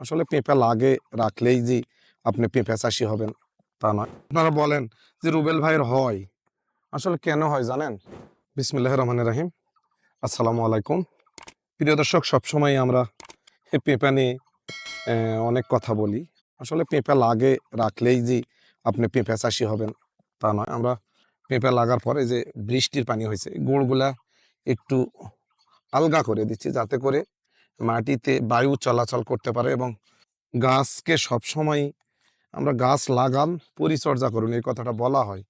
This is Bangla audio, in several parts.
আসলে পেঁপে লাগে রাখলেই যে আপনি পেঁপে চাষি হবেন, তা নয়। আপনারা বলেন যে রুবেল ভাইয়ের হয়। আসলে কেন হয় জানেন? বিসমিল্লাহ রহমান রাহিম। আসসালামু আলাইকুম। প্রিয় দর্শক, সবসময় আমরা পেঁপে নিয়ে অনেক কথা বলি। আসলে পেঁপে লাগে রাখলেই যে আপনি পেঁপে চাষি হবেন, তা নয়। আমরা পেঁপে লাগার পরে যে বৃষ্টির পানি হয়েছে, গুড়গুলা একটু আলগা করে দিচ্ছি, যাতে করে মাটিতে বায়ু চলাচল করতে পারে এবং গাছকে সবসময় আমরা গাছ লাগান, পরিচর্যা করুন, এই কথাটা বলা হয়।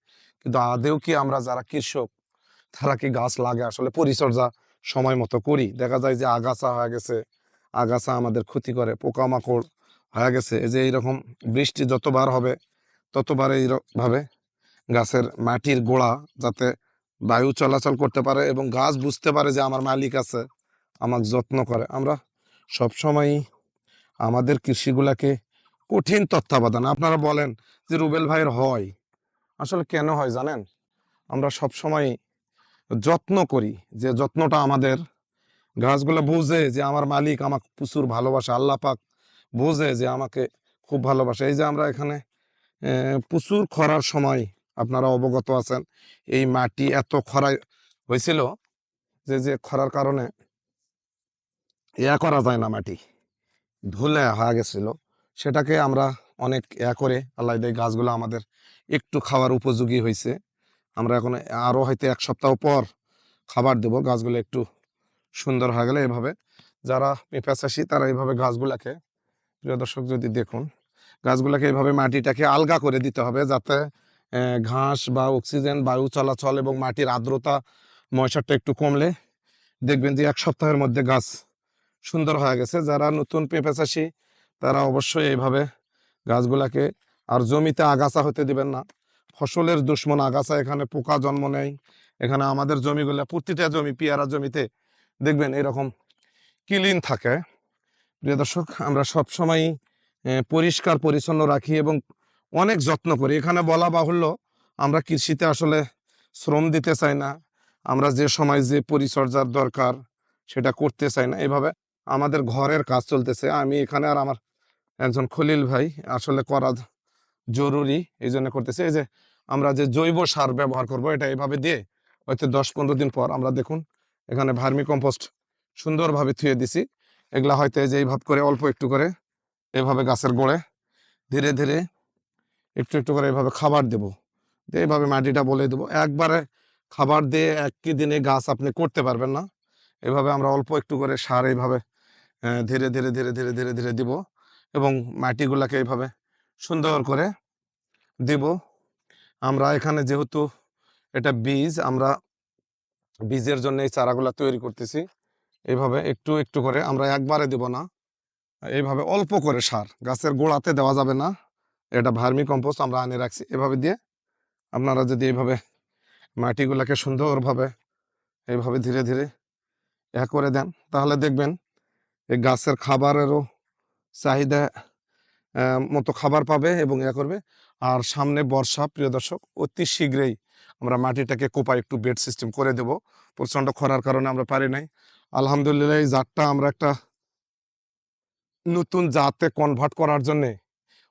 কিন্তু আদেও কি আমরা যারা কৃষক, তারা কি গাছ লাগে আসলে পরিচর্যা সময় মতো করি? দেখা যায় যে আগাছা হয়ে গেছে, আগাছা আমাদের ক্ষতি করে, পোকামাকড় হয়ে গেছে। এই যে এইরকম বৃষ্টি যতবার হবে, ততবার এইভাবে গাছের মাটির গোড়া যাতে বায়ু চলাচল করতে পারে এবং গাছ বুঝতে পারে যে আমার মালিক আছে আমাকে যত্ন করে। আমরা সব সবসময় আমাদের কৃষিগুলাকে কঠিন তত্ত্বাবধান। আপনারা বলেন যে রুবেল ভাইয়ের হয়। আসলে কেন হয় জানেন? আমরা সবসময় যত্ন করি, যে যত্নটা আমাদের। গাছগুলো বুঝে যে আমার মালিক আমাকে প্রচুর ভালোবাসে, আল্লাহ পাক বোঝে যে আমাকে খুব ভালোবাসে। এই যে আমরা এখানে প্রচুর খরার সময় আপনারা অবগত আছেন, এই মাটি এত খরা হয়েছিল যে যে খরার কারণে ইয়া করা যায় না মাটি। ধুলে হয়ে গেছিল। সেটাকে আমরা অনেক ইয়া করে আল্লাহ দেয় গাছগুলো আমাদের একটু খাওয়ার উপযোগী হয়েছে আমরা এখন আরও হয়তো এক সপ্তাহ পর খাবার দেব, গাছগুলো একটু সুন্দর হয়ে গেলে এভাবে। যারা পেঁপা চাষি, তারা এইভাবে গাছগুলাকে, প্রিয় দর্শক যদি দেখুন, গাছগুলাকে এইভাবে মাটিটাকে আলগা করে দিতে হবে যাতে ঘাস বা অক্সিজেন, বায়ু চলাচল এবং মাটির আর্দ্রতা, ময়সারটা একটু কমলে দেখবেন যে এক সপ্তাহের মধ্যে গাছ সুন্দর হয়ে গেছে। যারা নতুন পেঁপে চাষি, তারা অবশ্যই এইভাবে গাছগুলাকে আর জমিতে আগাছা হতে দিবেন না। ফসলের দুশ্মন আগাছা, এখানে পোকা জন্ম নেয় এখানে আমাদের জমিগুলো, প্রতিটা জমি, পেয়ারা জমিতে দেখবেন এরকম ক্লিন থাকে। প্রিয় দর্শক, আমরা সব সবসময় পরিষ্কার, পরিচ্ছন্ন রাখি এবং অনেক যত্ন করি। এখানে বলা বাহুল্য, আমরা কৃষিতে আসলে শ্রম দিতে চাই না। আমরা যে সময় যে পরিচর্যার দরকার, সেটা করতে চাই না। এভাবে আমাদের ঘরের কাজ চলতেছে। আমি এখানে আর আমার একজন খলিল ভাই আসলে করা জরুরি এই জন্য করতেছে। এই যে আমরা যে জৈব সার ব্যবহার করব, এটা এইভাবে দিয়ে হয়তো দশ পনেরো দিন পর আমরা দেখুন এখানে ভার্মি কম্পোস্ট সুন্দরভাবে থুয়ে দিছি। এগুলা হয়তো এই যে এইভাবে করে অল্প একটু করে এভাবে গাছের গোড়ে ধীরে ধীরে একটু একটু করে এভাবে খাবার দেব। দিয়ে এইভাবে মাটিটা বলে দেবো। একবারে খাবার দিয়ে একই দিনে গাছ আপনি করতে পারবেন না। এভাবে আমরা অল্প একটু করে সার এইভাবে ধীরে ধীরে ধীরে ধীরে ধীরে ধীরে দিব এবং মাটিগুলাকে এইভাবে সুন্দর করে দিব। আমরা এখানে যেহেতু এটা বীজ, আমরা বীজের জন্য এই চারাগুলা তৈরি করতেছি। এইভাবে একটু একটু করে আমরা একবারে দেব না। এইভাবে অল্প করে সার, গাছের গোড়াতে দেওয়া যাবে না। এটা ভার্মি কম্পোস্ট আমরা আনে রাখছি এভাবে দিয়ে। আপনারা যদি এইভাবে মাটিগুলাকে সুন্দরভাবে এইভাবে ধীরে ধীরে, এ করে দেন, তাহলে দেখবেন এই গাছের খাবারেরও চাহিদা মতো খাবার পাবে এবং এ করবে। আর সামনে বর্ষা, প্রিয় দর্শক, অতি শীঘ্রই আমরা মাটিটাকে কোপা একটু বেড সিস্টেম করে দেব। প্রচণ্ড খরার কারণে আমরা পারি নাই। আলহামদুলিল্লাহ, এই জাতটা আমরা একটা নতুন জাতে কনভার্ট করার জন্যে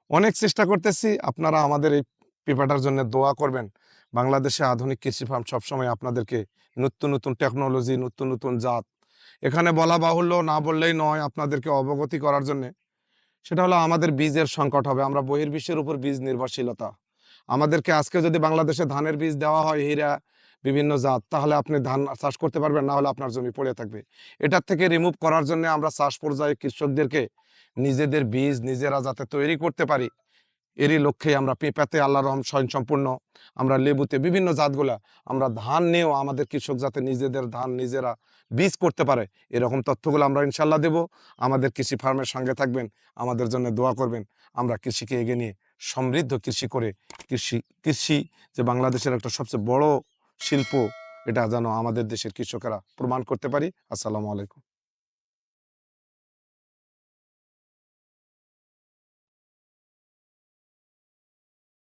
অনেক চেষ্টা করতেছি। আপনারা আমাদের এই পেপারটার জন্য দোয়া করবেন। বাংলাদেশে আধুনিক কৃষি ফার্ম সবসময় আপনাদেরকে নতুন নতুন টেকনোলজি নতুন নতুন জাত এখানে বলা বাহুল্য না বললেই নয় আপনাদেরকে অবগতি করার জন্যে। সেটা হলো আমাদের বীজের সংকট হবে, আমরা বহির্বিশ্বের উপর বীজ নির্ভরশীলতা। আমাদেরকে আজকে যদি বাংলাদেশে ধানের বীজ দেওয়া হয় হীরা, বিভিন্ন জাত, তাহলে আপনি ধান চাষ করতে পারবেন, না হলে আপনার জমি পড়ে থাকবে। এটার থেকে রিমুভ করার জন্য আমরা চাষ পর্যায়ে কৃষকদেরকে নিজেদের বীজ নিজেরা যাতে তৈরি করতে পারি এরই লক্ষ্যে আমরা পেঁপাতে আল্লাহ রহম স্বয়ং সম্পূর্ণ আমরা লেবুতে বিভিন্ন জাতগুলা, আমরা ধান নিয়েও আমাদের কৃষক যাতে নিজেদের ধান নিজেরা বীজ করতে পারে, এরকম তথ্যগুলো আমরা ইনশাল্লাহ দেব। আমাদের কৃষি ফার্মের সঙ্গে থাকবেন, আমাদের জন্য দোয়া করবেন। আমরা কৃষিকে এগিয়ে নিয়ে সমৃদ্ধ কৃষি করে, কৃষি কৃষি যে বাংলাদেশের একটা সবচেয়ে বড় শিল্প, এটা যেন আমাদের দেশের কৃষকেরা প্রমাণ করতে পারি। আসসালামু আলাইকুম।